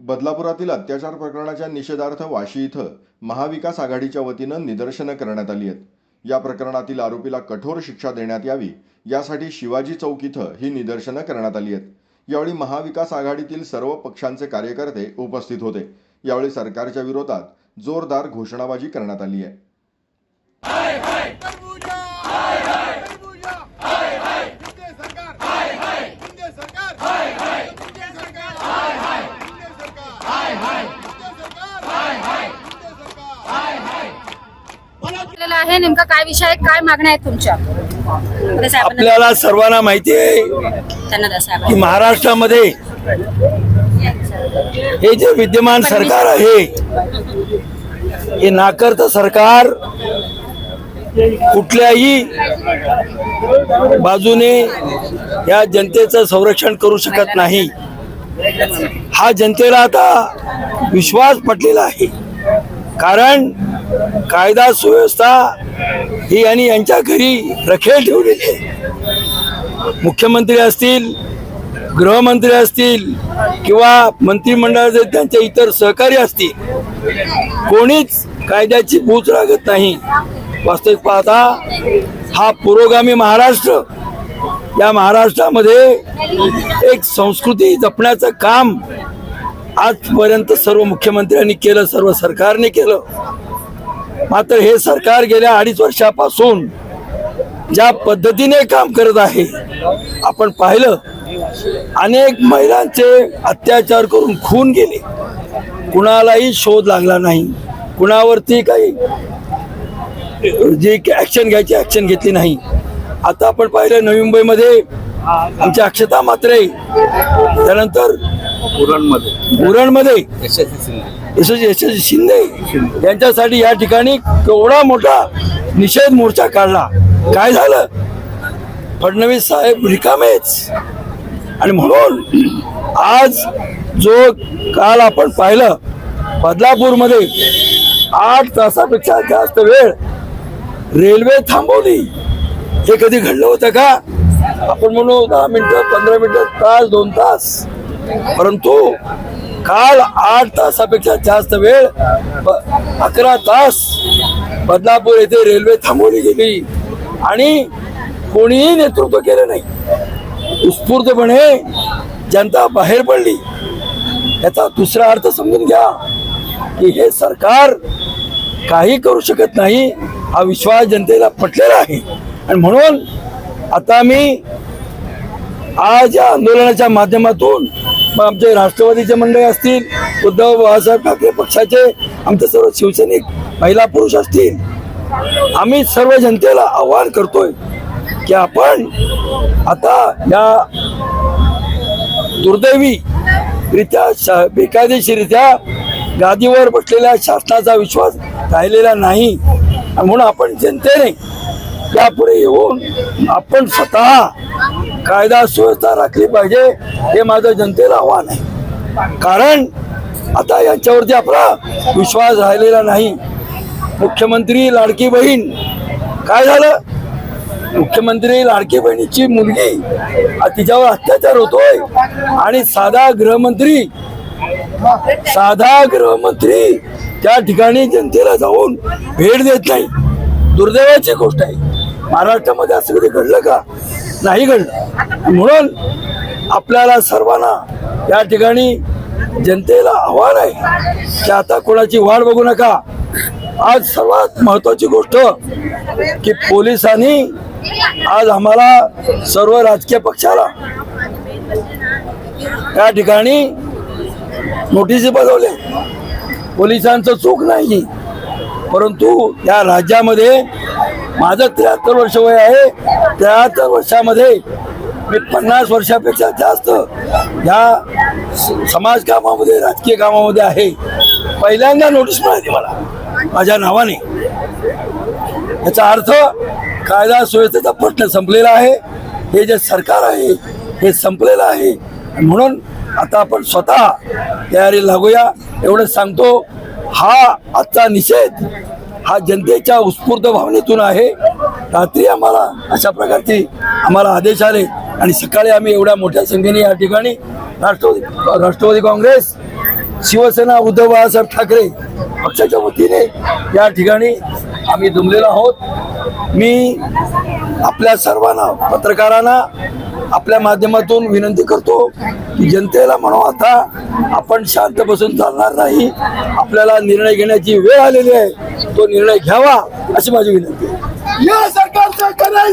बदलापुरातील अत्याचार प्रकरणाच्या निषेधार्थ वाशी इथं महाविकास आघाडीच्या वतीनं निदर्शनं करण्यात आली आहेत. या प्रकरणातील आरोपीला कठोर शिक्षा देण्यात यावी यासाठी शिवाजी चौक इथं ही निदर्शनं करण्यात आली आहेत. यावेळी महाविकास आघाडीतील सर्व पक्षांचे कार्यकर्ते उपस्थित होते. यावेळी सरकारच्या विरोधात जोरदार घोषणाबाजी करण्यात आली आहे तरबूजा हाय हाय तरबूजा हाय हाय हिंदे सरकार हाय हाय हिंदे सरकार हाय हाय हिंदे सरकार हाय हाय हिंदे सरकार हाय हाय हिंदे सरकार हाय हाय हिंदे सरकार हाय हाय केलेला आहे नेमका काय विषय आहे काय मागण्या आहेत तुमच्या? आपल्याला सर्वांना माहिती आहे की. महाराष्ट्रामध्ये हे जे विद्यमान सरकार आहे हे नाकर्त सरकार कुठल्याही बाजूने या जनतेचं संरक्षण करू शकत नाही. हा जनतेला आता विश्वास पटलेला आहे. कारण कायदा सुव्यवस्था ही यांनी यांच्या घरी रखेल ठेवलेली आहे. मुख्यमंत्री असतील गृहमंत्री असतील किंवा मंत्रिमंडळाचे त्यांचे इतर सहकारी असतील कोणीच कायद्याची बूच लागत नाही. वास्तविक पाहता हा पुरोगामी महाराष्ट्र या महाराष्ट्रामध्ये एक संस्कृती जपण्याचं काम आजपर्यंत सर्व मुख्यमंत्र्यांनी केलं सर्व सरकारने केलं. मात्र हे सरकार गेल्या अडीच वर्षापासून ज्या पद्धतीने काम करत आहे आपण पाहिलं अनेक महिलांचे अत्याचार करून खून गेले. कुणालाही शोध लागला नाही. कुणावरती काही जी ॲक्शन घ्यायची ॲक्शन घेतली नाही. आता आपण पाहिलं नवी मुंबईमध्ये आमच्या अक्षता मात्रे त्यानंतर उरणमध्ये यशस्वी यशस्वी शिंदे. यांच्यासाठी या ठिकाणी केवढा मोठा निषेध मोर्चा काढला. काय झालं? फडणवीस साहेब रिकामेच. आणि म्हणून आज जो काल आपण पाहिलं बदलापूरमध्ये आठ तासापेक्षा जास्त वेळ रेल्वे थांबवली. हे कधी घडलं होतं का? आपण म्हणू दहा मिनिटं पंधरा मिनिटं तास दोन तास. परंतु काल आठ तासापेक्षा जास्त वेळ अकरा तास बदलापूर येथे रेल्वे थांबवली गेली. आणि कोणीही नेतृत्व केलं नाही. उत्स्फूर्तपणे जनता बाहेर पडली. याचा दुसरा अर्थ समजून घ्या की हे सरकार काही करू शकत नाही हा विश्वास जनतेला पटलेला आहे. आणि म्हणून आता मी आज या आंदोलनाच्या माध्यमातून मग आमचे राष्ट्रवादीचे मंडळी असतील उद्धव बाळासाहेब ठाकरे पक्षाचे आमचे सर्व शिवसैनिक महिला पुरुष असतील. आम्ही सर्व जनतेला आवाहन करतोय की आपण आता या दुर्दैवी रित्या बेकायदेशीरित्या गादीवर बसलेल्या शासनाचा विश्वास राहिलेला नाही. म्हणून आपण जनतेने यापुढे येऊन आपण स्वतः कायदा सुव्यवस्था राखली पाहिजे हे माझं जनतेला आव्हान आहे. कारण आता यांच्यावरती आपला विश्वास राहिलेला नाही. मुख्यमंत्री लाडकी बहीण काय झालं? मुख्यमंत्री लाडकी बहिणीची मुलगी तिच्यावर अत्याचार होतोय आणि साधा गृहमंत्री साधा गृहमंत्री त्या ठिकाणी जनतेला जाऊन भेट देत नाही. दुर्दैवाची गोष्ट आहे. महाराष्ट्रामध्ये असं कधी घडलं का? नाही घडलं. म्हणून आपल्याला सर्वांना या ठिकाणी जनतेला आव्हान आहे की आता कोणाची वाट बघू नका. आज सर्वात महत्वाची गोष्ट की पोलिसांनी आज आम्हाला सर्व राजकीय पक्षाला या ठिकाणी नोटीसी बजावले. पोलिसांचं चूक नाही परंतु या राज्यामध्ये माझं त्र्याहत्तर वर्ष वय आहे. त्र्याहत्तर वर्षामध्ये मी पन्नास वर्षापेक्षा जास्त ह्या स- समाज कामामध्ये राजकीय कामामध्ये आहे. पहिल्यांदा नोटीस मिळाली मला माझ्या नावाने. याचा अर्थ कायदा सुव्यवस्थेचा प्रश्न संपलेला आहे. हे जे सरकार आहे हे संपलेलं आहे. म्हणून आता आपण स्वतः तयारी लागूया. एवढंच सांगतो हा आजचा निषेध हा जनतेच्या उत्स्फूर्त भावनेतून आहे. रात्री आम्हाला अशा प्रकारचे आम्हाला आदेश आले आणि सकाळी आम्ही एवढ्या मोठ्या संख्येने या ठिकाणी राष्ट्रवादी राष्ट्रवादी काँग्रेस शिवसेना उद्धव बाळासाहेब ठाकरे पक्षाच्या वतीने या ठिकाणी आम्ही जमलेलो आहोत. मी आपल्या सर्वांना पत्रकारांना आपल्या माध्यमातून विनंती करतो की जनतेला म्हणू आता आपण शांत बसून चालणार नाही. आपल्याला निर्णय घेण्याची वेळ आलेली आहे. तो निर्णय घ्यावा अशी माझी विनंती आहे. या सरकारचं करायचं